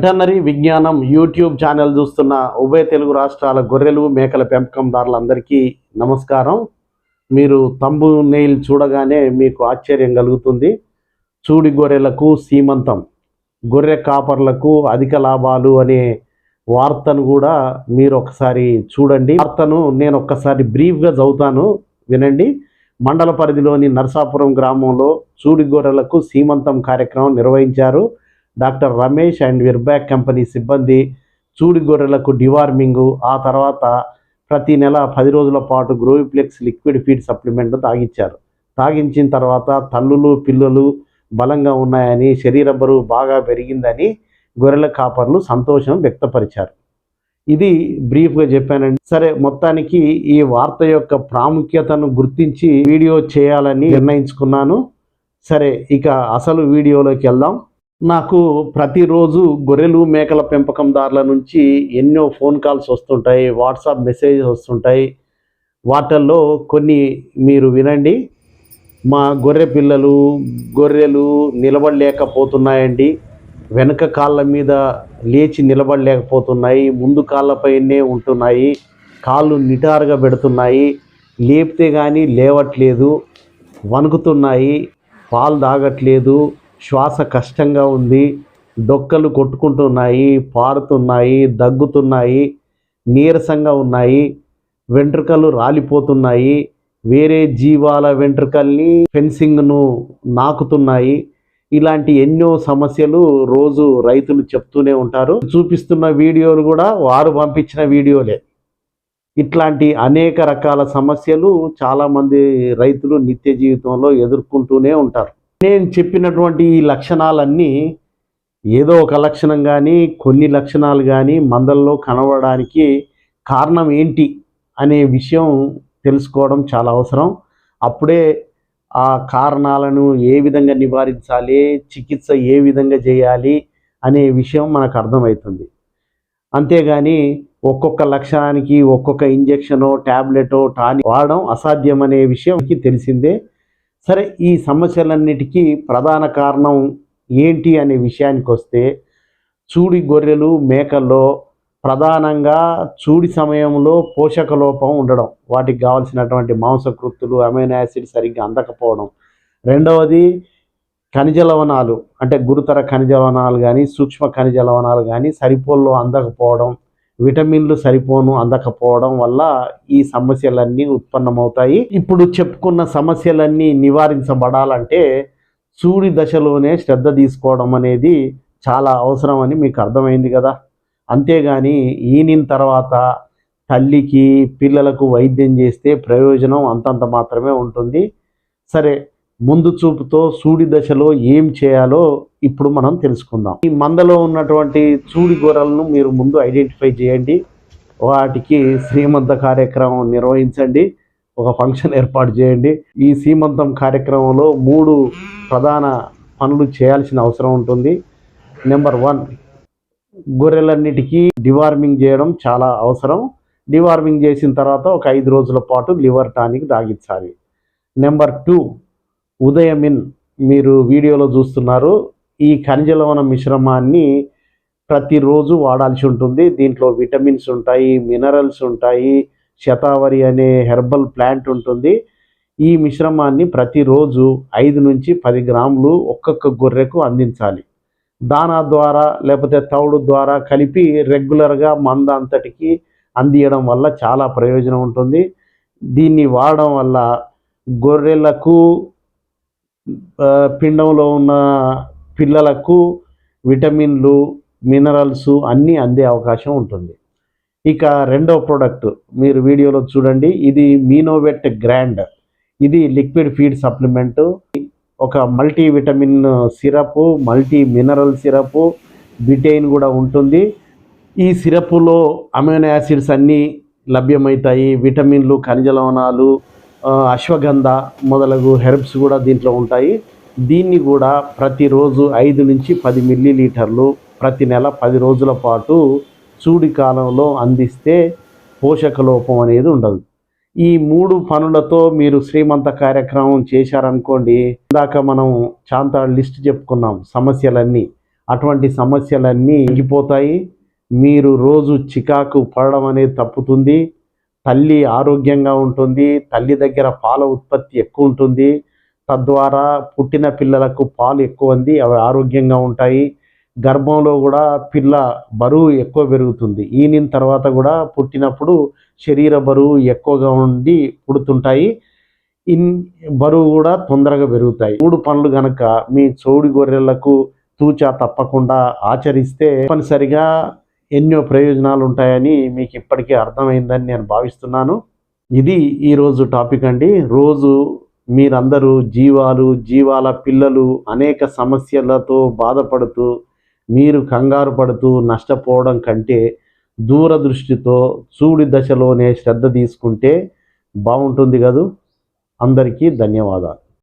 Veterinary విజ్ఞానం YouTube channel చూస్తున్న ఉభయ తెలుగు రాష్ట్రాల గొర్రెలు మేకల పెంపకందారులందరికీ నమస్కారం. మీరు తంబు నెయిల్ చూడగానే మీకు ఆశ్చర్యం కలుగుతుంది. చూడి గొర్రెలకు సీమంతం గొర్రె కాపర్లకు అధిక లాభాలు అనే వార్తను కూడా మీరు ఒకసారి చూడండి. వార్తను నేను ఒక్కసారి బ్రీఫ్గా చదువుతాను వినండి. మండల పరిధిలోని నరసాపురం గ్రామంలో చూడి గొర్రెలకు సీమంతం కార్యక్రమం నిర్వహించారు. Doctor Ramesh and Virbac company సిబ్బంది చూడి గొర్రెలకు డివార్మింగు ఆ తర్వాత ప్రతి నెల పది రోజుల పాటు గ్రోవిప్లెక్స్ లిక్విడ్ ఫీడ్ సప్లిమెంట్ తాగించారు తాగించిన తర్వాత తల్లులు పిల్లలు బలంగా ఉన్నాయని శరీర బరువు బాగా పెరిగిందని గొర్రెల కాపర్లు సంతోషం వ్యక్తపరిచారు. ఇది బ్రీఫ్గా చెప్పానండి. సరే మొత్తానికి ఈ వార్త యొక్క ప్రాముఖ్యతను గుర్తించి వీడియో చేయాలని నిర్ణయించుకున్నాను. సరే ఇక అసలు వీడియోలోకి వెళ్దాం. నాకు ప్రతిరోజు గొర్రెలు మేకల పెంపకందారుల నుంచి ఎన్నో ఫోన్ కాల్స్ వస్తుంటాయి వాట్సాప్ మెసేజెస్ వస్తుంటాయి. వాటిల్లో కొన్ని మీరు వినండి. మా గొర్రె పిల్లలు గొర్రెలు నిలబడలేకపోతున్నాయండి. వెనక కాళ్ళ మీద లేచి నిలబడలేకపోతున్నాయి. ముందు కాళ్ళపైనే ఉంటున్నాయి. కాళ్ళు నిటారుగా పెడుతున్నాయి. లేపితే కానీ లేవట్లేదు. వణుకుతున్నాయి. పాలు తాగట్లేదు. శ్వాస కష్టంగా ఉంది. డొక్కలు కొట్టుకుంటున్నాయి పారుతున్నాయి దగ్గుతున్నాయి నీరసంగా ఉన్నాయి. వెంట్రుకలు రాలిపోతున్నాయి. వేరే జీవాల వెంట్రుకల్ని ఫెన్సింగ్ను నాకుతున్నాయి. ఇలాంటి ఎన్నో సమస్యలు రోజు రైతులు చెప్తూనే ఉంటారు. చూపిస్తున్న వీడియోలు కూడా వారు పంపించిన వీడియోలే. ఇట్లాంటి అనేక రకాల సమస్యలు చాలామంది రైతులు నిత్య జీవితంలో ఎదుర్కొంటూనే ఉంటారు. నేను చెప్పినటువంటి ఈ లక్షణాలన్నీ ఏదో ఒక లక్షణం కానీ కొన్ని లక్షణాలు కానీ మందల్లో కనబడడానికి కారణం ఏంటి అనే విషయం తెలుసుకోవడం చాలా అవసరం. అప్పుడే ఆ కారణాలను ఏ విధంగా నివారించాలి చికిత్స ఏ విధంగా చేయాలి అనే విషయం మనకు అర్థమవుతుంది. అంతేగాని ఒక్కొక్క లక్షణానికి ఒక్కొక్క ఇంజెక్షనో ట్యాబ్లెటో టానిక్ వాడడం అసాధ్యం అనే విషయం తెలిసిందే. సరే ఈ సమస్యలన్నిటికీ ప్రధాన కారణం ఏంటి అనే విషయానికి వస్తే చూడి గొర్రెలు మేకల్లో ప్రధానంగా చూడి సమయంలో పోషక లోపం ఉండడం వాటికి కావాల్సినటువంటి మాంసకృత్తులు అమైనో యాసిడ్ సరిగ్గా అందకపోవడం. రెండవది ఖనిజ లవణాలు అంటే గురుతర ఖనిజ లవణాలు కానీ సూక్ష్మ ఖనిజ లవణాలు కానీ సరిపోల్లో అందకపోవడం. విటమిన్లు సరిపోను అందకపోవడం వల్ల ఈ సమస్యలన్నీ ఉత్పన్నమవుతాయి. ఇప్పుడు చెప్పుకున్న సమస్యలన్నీ నివారించబడాలంటే సూడి దశలోనే శ్రద్ధ తీసుకోవడం అనేది చాలా అవసరం అని మీకు అర్థమైంది కదా. అంతేగాని ఈనిన తర్వాత తల్లికి పిల్లలకు వైద్యం చేస్తే ప్రయోజనం అంతంత మాత్రమే ఉంటుంది. సరే ముందు చూపుతో సూడి దశలో ఏం చేయాలో ఇప్పుడు మనం తెలుసుకుందాం. ఈ మందలో ఉన్నటువంటి చూడి గొర్రెలను మీరు ముందు ఐడెంటిఫై చేయండి. వాటికి శ్రీమంత కార్యక్రమం నిర్వహించండి. ఒక ఫంక్షన్ ఏర్పాటు చేయండి. ఈ సీమంతం కార్యక్రమంలో మూడు ప్రధాన పనులు చేయాల్సిన అవసరం ఉంటుంది. నెంబర్ వన్ గొర్రెలన్నిటికీ డివార్మింగ్ చేయడం చాలా అవసరం. డివార్మింగ్ చేసిన తర్వాత ఒక ఐదు రోజుల పాటు లివర్ టానిక్ తాగించాలి. నెంబర్ టూ ఉదయమిన్ మీరు వీడియోలో చూస్తున్నారు. ఈ ఖనిజలవణ మిశ్రమాన్ని ప్రతిరోజు వాడాల్సి ఉంటుంది. దీంట్లో విటమిన్స్ ఉంటాయి మినరల్స్ ఉంటాయి శతావరి అనే హెర్బల్ ప్లాంట్ ఉంటుంది. ఈ మిశ్రమాన్ని ప్రతిరోజు ఐదు నుంచి పది గ్రాములు ఒక్కొక్క గొర్రెకు అందించాలి. దానా ద్వారా లేకపోతే తౌడు ద్వారా కలిపి రెగ్యులర్గా మంద అంతటికి అందియడం వల్ల చాలా ప్రయోజనం ఉంటుంది. దీన్ని వాడడం వల్ల గొర్రెలకు పిండంలో ఉన్న పిల్లలకు విటమిన్లు మినరల్స్ అన్నీ అందే అవకాశం ఉంటుంది. ఇక రెండో ప్రోడక్ట్ మీరు వీడియోలో చూడండి. ఇది మీనోవెట్ గ్రాండ్. ఇది లిక్విడ్ ఫీడ్ సప్లిమెంటు. ఒక multi vitamin syrup multi mineral syrup betaine కూడా ఉంటుంది. ఈ సిరప్లో అమైనో యాసిడ్స్ అన్నీ లభ్యమవుతాయి. విటమిన్లు ఖనిజ లవణాలు అశ్వగంధ మొదలగు హెర్బ్స్ కూడా దీంట్లో ఉంటాయి. దీన్ని కూడా ప్రతిరోజు ఐదు నుంచి పది మిల్లీ లీటర్లు ప్రతి నెల పది రోజుల పాటు చూడి కాలంలో అందిస్తే పోషక లోపం అనేది ఉండదు. ఈ మూడు పనులతో మీరు శ్రీమంత కార్యక్రమం చేశారనుకోండి ఇందాక మనం చాంతా లిస్ట్ చెప్పుకున్నాం సమస్యలన్నీ. అటువంటి సమస్యలన్నీ తగ్గిపోతాయి. మీరు రోజు చికాకు పడడం అనేది తప్పుతుంది. తల్లి ఆరోగ్యంగా ఉంటుంది తల్లి దగ్గర పాల ఉత్పత్తి ఎక్కువ ఉంటుంది తద్వారా పుట్టిన పిల్లలకు పాలు ఎక్కువ అంది అవి ఆరోగ్యంగా ఉంటాయి. గర్భంలో కూడా పిల్ల బరువు ఎక్కువ పెరుగుతుంది. ఈనిన తర్వాత కూడా పుట్టినప్పుడు శరీర బరువు ఎక్కువగా ఉండి పుడుతుంటాయి. ఇన్ బరువు కూడా తొందరగా పెరుగుతాయి. మూడు పనులు గనక మీ చోడు గొర్రెలకు తూచా తప్పకుండా ఆచరిస్తే తప్పనిసరిగా ఎన్నో ప్రయోజనాలు ఉంటాయని మీకు ఇప్పటికే అర్థమైందని నేను భావిస్తున్నాను. ఇది ఈరోజు టాపిక్ అండి. రోజు మీరందరూ జీవాలు జీవాల పిల్లలు అనేక సమస్యలతో బాధపడుతూ మీరు కంగారు పడుతూ నష్టపోవడం కంటే దూరదృష్టితో చూడి దశలోనే శ్రద్ధ తీసుకుంటే బాగుంటుంది కదూ? అందరికీ ధన్యవాదాలు.